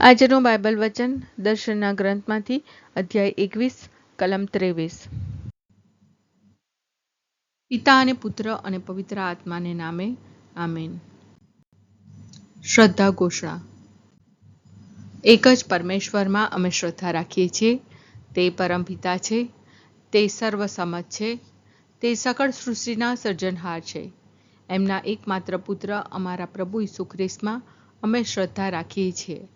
આજનું બાઇબલ વચન દર્શનના ગ્રંથમાંથી અધ્યાય એકવીસ, કલમ ત્રેવીસ. પિતા અને પુત્ર અને પવિત્ર આત્માને નામે આમેન. શ્રદ્ધા ઘોષણા. એક જ પરમેશ્વરમાં અમે શ્રદ્ધા રાખીએ છીએ. તે પરમપિતા છે. તે સર્વસમજ છે. તે સકળ સૃષ્ટિના સર્જનહાર છે. એમના એકમાત્ર પુત્ર અમારા પ્રભુ ઈસુ ખ્રિસ્તમાં અમે શ્રદ્ધા રાખીએ છીએ.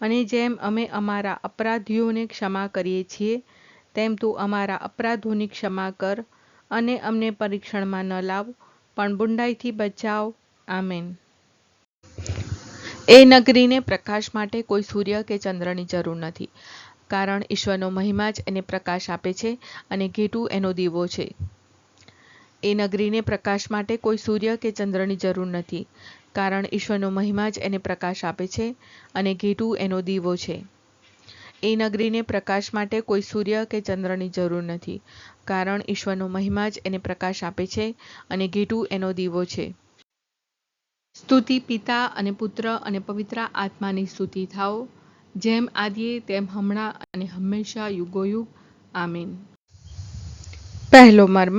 અને જેમ અમે અમારા અપરાધીઓને ક્ષમા કરીએ છીએ, તેમ તું અમારા અપરાધોની ક્ષમા કર અને અમને પરીક્ષણમાં ન લાવ, પણ બુંડાઈથી બચાવ. આમેન. એ નગરીને પ્રકાશ માટે કોઈ સૂર્ય કે ચંદ્રની જરૂર નથી, કારણ ઈશ્વરનો મહિમા જ એને પ્રકાશ આપે છે અને ઘેટું એનો દીવો છે. એ નગરીને પ્રકાશ માટે કોઈ સૂર્ય કે ચંદ્રની જરૂર નથી કારણ ઈશ્વરનો મહિમા જ એને પ્રકાશ આપે છે અને ઘેટું એનો દીવો છે. એ નગરીને પ્રકાશ માટે કોઈ સૂર્ય કે ચંદ્રની જરૂર નથી. કારણ ઈશ્વરનો મહિમા જ એને પ્રકાશ આપે છે અને ઘેટું એનો દીવો છે. સ્તુતિ પિતા અને પુત્ર અને પવિત્ર આત્માની સ્તુતિ થાઓ. જેમ આદિએ, તેમ હમણાં અને હંમેશા યુગોયુગ. આમીન. પહેલો મર્મ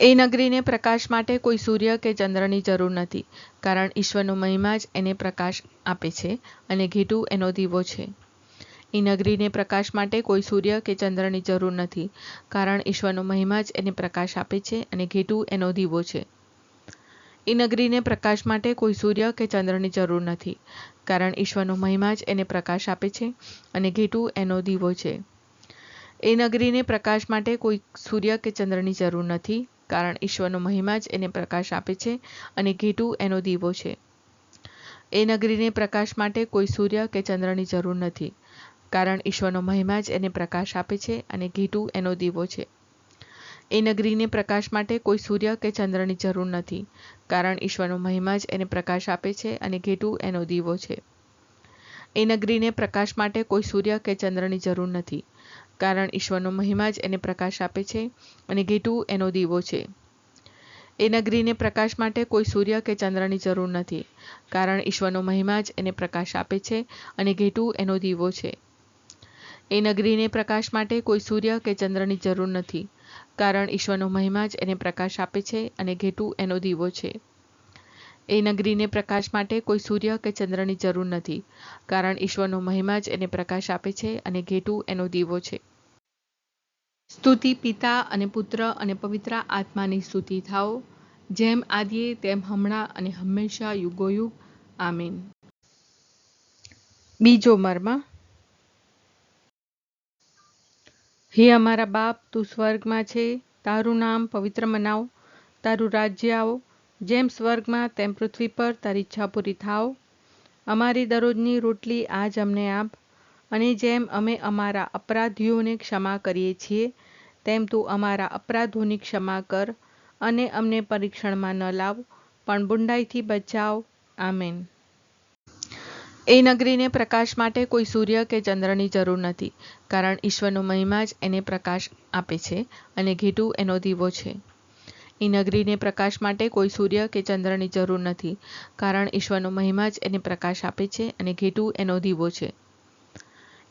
એ નગરીને પ્રકાશ માટે કોઈ સૂર્ય કે ચંદ્રની જરૂર નથી, કારણ ઈશ્વરનો મહિમા જ એને પ્રકાશ આપે છે અને ઘેટું એનો દીવો છે. એ નગરીને પ્રકાશ માટે કોઈ સૂર્ય કે ચંદ્રની જરૂર નથી, કારણ ઈશ્વરનો મહિમા જ એને પ્રકાશ આપે છે અને ઘેટું એનો દીવો છે. એ નગરીને પ્રકાશ માટે કોઈ સૂર્ય કે ચંદ્રની જરૂર નથી, કારણ ઈશ્વરનો મહિમા જ એને પ્રકાશ આપે છે અને ઘેટું એનો દીવો છે. એ નગરીને પ્રકાશ માટે કોઈ સૂર્ય કે ચંદ્રની જરૂર નથી કારણ ઈશ્વરનો મહિમા જ એને પ્રકાશ આપે છે અને ઘેટું એનો દીવો છે. એ નગરીને પ્રકાશ માટે કોઈ સૂર્ય કે ચંદ્રની જરૂર નથી, કારણ ઈશ્વરનો મહિમા જ એને પ્રકાશ આપે છે અને ઘેટું એનો દીવો છે. એ નગરીને પ્રકાશ માટે કોઈ સૂર્ય કે ચંદ્રની જરૂર નથી, કારણ ઈશ્વરનો મહિમા જ એને પ્રકાશ આપે છે અને ઘેટું એનો દીવો છે. એ નગરીને પ્રકાશ માટે કોઈ સૂર્ય કે ચંદ્રની જરૂર નથી કારણ ઈશ્વરનો મહિમા જ એને પ્રકાશ આપે છે અને ઘેટું એનો દીવો છે. એ નગરીને પ્રકાશ માટે કોઈ સૂર્ય કે ચંદ્રની જરૂર નથી, કારણ ઈશ્વરનો મહિમા જ એને પ્રકાશ આપે છે અને ઘેટું એનો દીવો છે. એ નગરીને પ્રકાશ માટે કોઈ સૂર્ય કે ચંદ્રની જરૂર નથી, કારણ ઈશ્વરનો મહિમા જ એને પ્રકાશ આપે છે અને ઘેટું એનો દીવો છે. એ નગરીને પ્રકાશ માટે કોઈ સૂર્ય કે ચંદ્રની જરૂર નથી, કારણ ઈશ્વરનો મહિમા જ એને પ્રકાશ આપે છે અને ઘેટું એનો દીવો છે. સ્તુતિ પિતા અને પુત્ર અને પવિત્ર આત્માની સ્તુતિ થાઓ, જેમ આદિએ તેમ હમણાં અને હંમેશા યુગોયુગ. આમીન. બીજો મર્મ. હે અમારા બાપ, તું સ્વર્ગમાં છે, તારું નામ પવિત્ર મનાવ, તારું રાજ્ય આવો જેમ સ્વર્ગમાં તેમ પૃથ્વી પર તારી ઈચ્છા પૂરી થાવ અમારી દરરોજની રોટલી આજ અમને આપ. અને જેમ અમે અમારા અપરાધીઓને ક્ષમા કરીએ છીએ, તેમ તું અમારા અપરાધોની ક્ષમા કર અને અમને પરીક્ષણમાં ન લાવ, પણ બુંડાઈથી બચાવ. આમેન. એ નગરીને પ્રકાશ માટે કોઈ સૂર્ય કે ચંદ્રની જરૂર નથી, કારણ ઈશ્વરનો મહિમા જ એને પ્રકાશ આપે છે અને ઘેટું એનો દીવો છે. એ નગરીને પ્રકાશ માટે કોઈ સૂર્ય કે ચંદ્રની જરૂર નથી, કારણ ઈશ્વરનો મહિમા જ એને પ્રકાશ આપે છે અને ઘેટું એનો દીવો છે.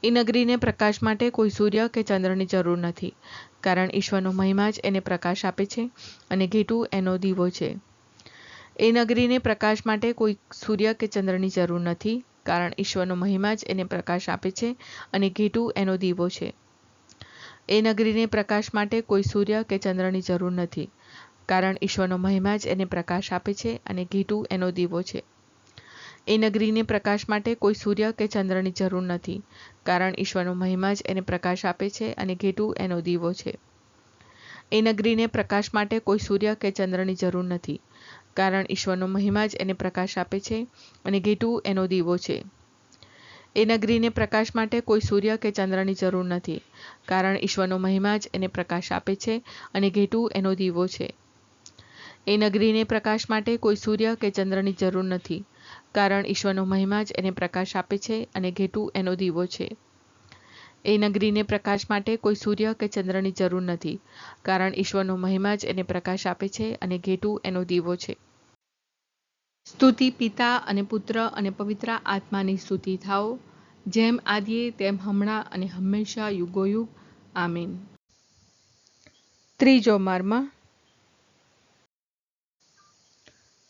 એ નગરીને પ્રકાશ માટે કોઈ સૂર્ય કે ચંદ્રની જરૂર નથી, કારણ ઈશ્વરનો મહિમા જ એને પ્રકાશ આપે છે અને ઘેટું એનો દીવો છે. એ નગરીને પ્રકાશ માટે કોઈ સૂર્ય કે ચંદ્રની જરૂર નથી, કારણ ઈશ્વરનો મહિમા જ એને પ્રકાશ આપે છે અને ઘેટું એનો દીવો છે. એ નગરીને પ્રકાશ માટે કોઈ સૂર્ય કે ચંદ્રની જરૂર નથી કારણ ઈશ્વરનો મહિમા જ એને પ્રકાશ આપે છે અને ઘેટું એનો દીવો છે. એ નગરીને પ્રકાશ માટે કોઈ સૂર્ય કે ચંદ્રની જરૂર નથી, કારણ ઈશ્વરનો મહિમા જ એને પ્રકાશ આપે છે અને ઘેટું એનો દીવો છે. એ નગરીને પ્રકાશ માટે કોઈ સૂર્ય કે ચંદ્રની જરૂર નથી, કારણ ઈશ્વરનો મહિમા જ એને પ્રકાશ આપે છે અને ઘેટું એનો દીવો છે. એ નગરીને પ્રકાશ માટે કોઈ સૂર્ય કે ચંદ્રની જરૂર નથી, કારણ ઈશ્વરનો મહિમા જ એને પ્રકાશ આપે છે અને ઘેટું એનો દીવો છે. એ નગરીને પ્રકાશ માટે કોઈ સૂર્ય કે ચંદ્રની જરૂર નથી, કારણ ઈશ્વરનો મહિમા જ એને પ્રકાશ આપે છે અને ઘેટું એનો દીવો છે. એ નગરીને પ્રકાશ માટે કોઈ સૂર્ય કે ચંદ્રની જરૂર નથી, કારણ ઈશ્વરનો મહિમા જ એને પ્રકાશ આપે છે અને ઘેટું એનો દીવો છે. સ્તુતિ પિતા અને પુત્ર અને પવિત્ર આત્માની સ્તુતિ થાઓ, જેમ આદિએ તેમ હમણાં અને હંમેશા યુગોયુગ. આમીન. ત્રીજો મર્મ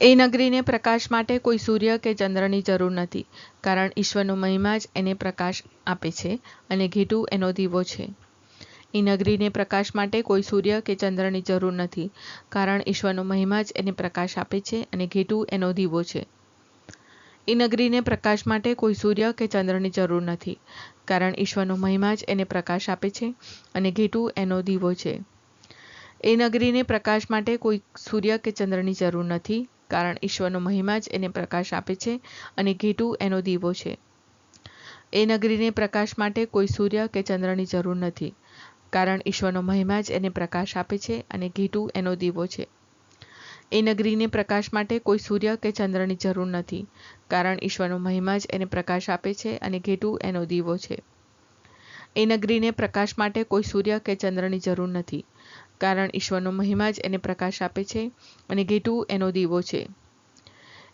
એ નગરીને પ્રકાશ માટે કોઈ સૂર્ય કે ચંદ્રની જરૂર નથી, કારણ ઈશ્વરનો મહિમા જ એને પ્રકાશ આપે છે અને ઘેટું એનો દીવો છે. એ નગરીને પ્રકાશ માટે કોઈ સૂર્ય કે ચંદ્રની જરૂર નથી, કારણ ઈશ્વરનો મહિમા જ એને પ્રકાશ આપે છે અને ઘેટું એનો દીવો છે. એ નગરીને પ્રકાશ માટે કોઈ સૂર્ય કે ચંદ્રની જરૂર નથી, કારણ ઈશ્વરનો મહિમા જ એને પ્રકાશ આપે છે અને ઘેટું એનો દીવો છે. એ નગરીને પ્રકાશ માટે કોઈ સૂર્ય કે ચંદ્રની જરૂર નથી કારણ ઈશ્વરનો મહિમા જ એને પ્રકાશ આપે છે અને ઘેટું એનો દીવો છે. એ નગરીને પ્રકાશ માટે કોઈ સૂર્ય કે ચંદ્રની જરૂર નથી, કારણ ઈશ્વરનો મહિમા જ એને પ્રકાશ આપે છે અને ઘેટું એનો દીવો છે. એ નગરીને પ્રકાશ માટે કોઈ સૂર્ય કે ચંદ્રની જરૂર નથી, કારણ ઈશ્વરનો મહિમા જ એને પ્રકાશ આપે છે અને ઘેટું એનો દીવો છે. એ નગરીને પ્રકાશ માટે કોઈ સૂર્ય કે ચંદ્રની જરૂર નથી કારણ ઈશ્વરનો મહિમા જ એને પ્રકાશ આપે છે અને ઘેટું એનો દીવો છે.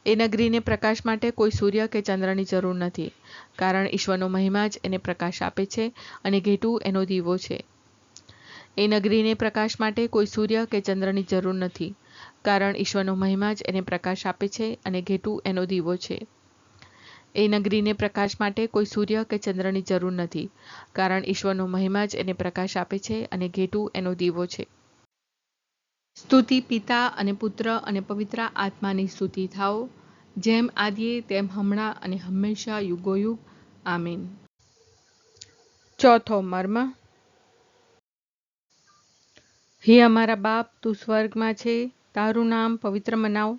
એ નગરીને પ્રકાશ માટે કોઈ સૂર્ય કે ચંદ્રની જરૂર નથી, કારણ ઈશ્વરનો મહિમા જ એને પ્રકાશ આપે છે અને ઘેટું એનો દીવો છે. એ નગરીને પ્રકાશ માટે કોઈ સૂર્ય કે ચંદ્રની જરૂર નથી, કારણ ઈશ્વરનો મહિમા જ એને પ્રકાશ આપે છે અને ઘેટું એનો દીવો છે. એ નગરીને પ્રકાશ માટે કોઈ સૂર્ય કે ચંદ્રની જરૂર નથી, કારણ ઈશ્વરનો મહિમા જ એને પ્રકાશ આપે છે અને ઘેટું એનો દીવો છે. સ્તુતિ પિતા અને પુત્ર અને પવિત્ર આત્માની સ્તુતિ થાઓ, જેમ આદિએ તેમ હમણાં અને હંમેશા યુગોયુગ. આમીન. ચોથો મર્મ. હે અમારા બાપ, તું સ્વર્ગમાં છે, તારું નામ પવિત્ર મનાવ,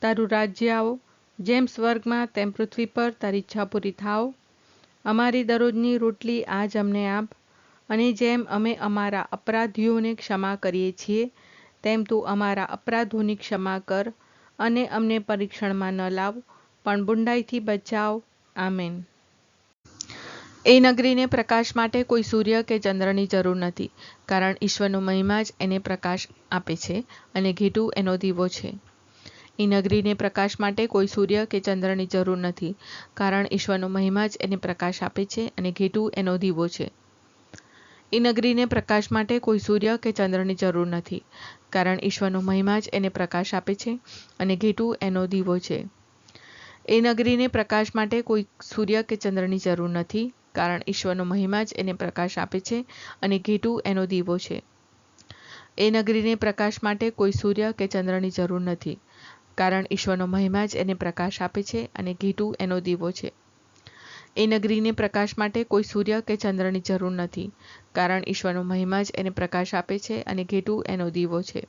તારું રાજ્ય આવો જેમ સ્વર્ગમાં તેમ પૃથ્વી પર તારી ઈચ્છા પૂરી થાવ અમારી દરરોજની રોટલી આજ અમને આપ. અને જેમ અમે અમારા અપરાધીઓને ક્ષમા કરીએ છીએ, તેમ તું અમારા અપરાધોની ક્ષમા કર અને અમને પરીક્ષણમાં ન લાવ, પણ બુંડાઈથી બચાવ. આમેન. એ નગરીને પ્રકાશ માટે કોઈ સૂર્ય કે ચંદ્રની જરૂર નથી, કારણ ઈશ્વરનો મહિમા જ એને પ્રકાશ આપે છે અને ઘેટું એનો દીવો છે. એ નગરીને પ્રકાશ માટે કોઈ સૂર્ય કે ચંદ્રની જરૂર નથી, કારણ ઈશ્વરનો મહિમા જ એને પ્રકાશ આપે છે અને ઘેટું એનો દીવો છે. એ નગરીને પ્રકાશ માટે કોઈ સૂર્ય કે ચંદ્રની જરૂર નથી, કારણ ઈશ્વરનો મહિમા જ એને પ્રકાશ આપે છે અને ઘેટું એનો દીવો છે. એ નગરીને પ્રકાશ માટે કોઈ સૂર્ય કે ચંદ્રની જરૂર નથી, કારણ ઈશ્વરનો મહિમા જ એને પ્રકાશ આપે છે અને ઘેટું એનો દીવો છે. એ નગરીને પ્રકાશ માટે કોઈ સૂર્ય કે ચંદ્રની જરૂર નથી કારણ ઈશ્વરનો મહિમા જ એને પ્રકાશ આપે છે અને ઘેટું એનો દીવો છે. એ નગરીને પ્રકાશ માટે કોઈ સૂર્ય કે ચંદ્રની જરૂર નથી, કારણ ઈશ્વરનો મહિમા જ એને પ્રકાશ આપે છે અને ઘેટું એનો દીવો છે.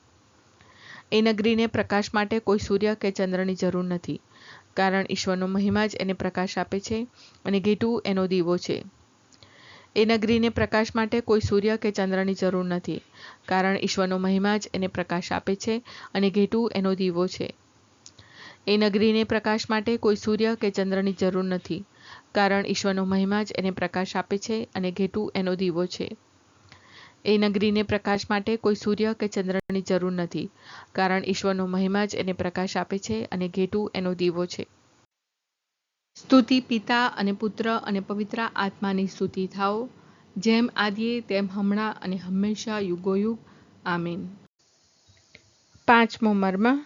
એ નગરીને પ્રકાશ માટે કોઈ સૂર્ય કે ચંદ્રની જરૂર નથી, કારણ ઈશ્વરનો મહિમા જ એને પ્રકાશ આપે છે અને ઘેટું એનો દીવો છે. એ નગરીને પ્રકાશ માટે કોઈ સૂર્ય કે ચંદ્રની જરૂર નથી, કારણ ઈશ્વરનો મહિમા જ એને પ્રકાશ આપે છે અને ઘેટું એનો દીવો છે. એ નગરીને પ્રકાશ માટે કોઈ સૂર્ય કે ચંદ્રની જરૂર નથી, કારણ ઈશ્વરનો મહિમા જ એને પ્રકાશ આપે છે અને ઘેટું એનો દીવો છે. એ નગરીને પ્રકાશ માટે કોઈ સૂર્ય કે ચંદ્રની જરૂર નથી, કારણ ઈશ્વરનો મહિમા જ એને પ્રકાશ આપે છે અને ઘેટું એનો દીવો છે. સ્તુતિ પિતા અને પુત્ર અને પવિત્ર આત્માની સ્તુતિ થાઓ, જેમ આદિએ તેમ હમણાં અને હંમેશા યુગોયુગ. આમીન. પાંચમો મર્મ.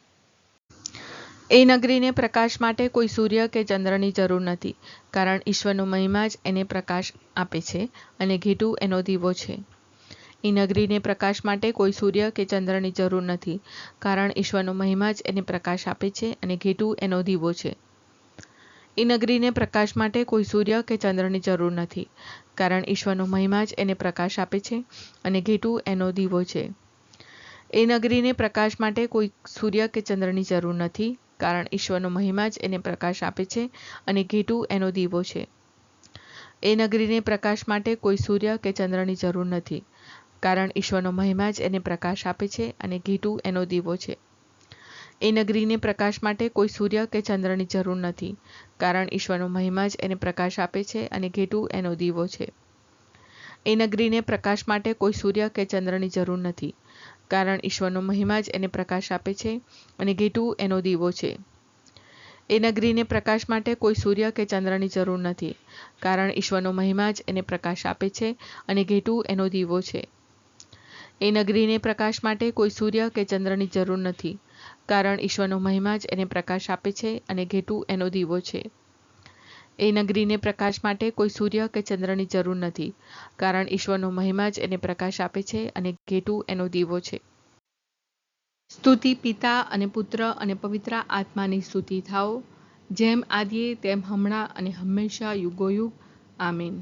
એ નગરીને પ્રકાશ માટે કોઈ સૂર્ય કે ચંદ્રની જરૂર નથી, કારણ ઈશ્વરનો મહિમા જ એને પ્રકાશ આપે છે અને ઘેટું એનો દીવો છે. એ નગરીને પ્રકાશ માટે કોઈ સૂર્ય કે ચંદ્રની જરૂર નથી, કારણ ઈશ્વરનો મહિમા જ એને પ્રકાશ આપે છે અને ઘેટું એનો દીવો છે. એ નગરીને પ્રકાશ માટે કોઈ સૂર્ય કે ચંદ્રની જરૂર નથી, કારણ ઈશ્વરનો મહિમા જ એને પ્રકાશ આપે છે અને ઘેટું એનો દીવો છે. એ નગરીને પ્રકાશ માટે કોઈ સૂર્ય કે ચંદ્રની જરૂર નથી કારણ ઈશ્વરનો મહિમા જ એને પ્રકાશ આપે છે અને ઘેટું એનો દીવો છે. એ નગરીને પ્રકાશ માટે કોઈ સૂર્ય કે ચંદ્રની જરૂર નથી, કારણ ઈશ્વરનો મહિમા જ એને પ્રકાશ આપે છે અને ઘેટું એનો દીવો છે. એ નગરીને પ્રકાશ માટે કોઈ સૂર્ય કે ચંદ્રની જરૂર નથી, કારણ ઈશ્વરનો મહિમા જ એને પ્રકાશ આપે છે અને ઘેટું એનો દીવો છે. એ નગરીને પ્રકાશ માટે કોઈ સૂર્ય કે ચંદ્રની જરૂર નથી કારણ ઈશ્વરનો મહિમા જ એને પ્રકાશ આપે છે અને ઘેટું એનો દીવો છે. એ નગરીને પ્રકાશ માટે કોઈ સૂર્ય કે ચંદ્રની જરૂર નથી, કારણ ઈશ્વરનો મહિમા જ એને પ્રકાશ આપે છે અને ઘેટું એનો દીવો છે. એ નગરીને પ્રકાશ માટે કોઈ સૂર્ય કે ચંદ્રની જરૂર નથી, કારણ ઈશ્વરનો મહિમા જ એને પ્રકાશ આપે છે અને ઘેટું એનો દીવો છે. એ નગરીને પ્રકાશ માટે કોઈ સૂર્ય કે ચંદ્રની જરૂર નથી, કારણ ઈશ્વરનો મહિમા જ એને પ્રકાશ આપે છે અને ઘેટુ એનો દીવો છે. સ્તુતિ પિતા અને પુત્ર અને પવિત્ર આત્માની સ્તુતિ થાઓ, જેમ આદિએ તેમ હમણાં અને હંમેશા યુગોયુગ. આમીન.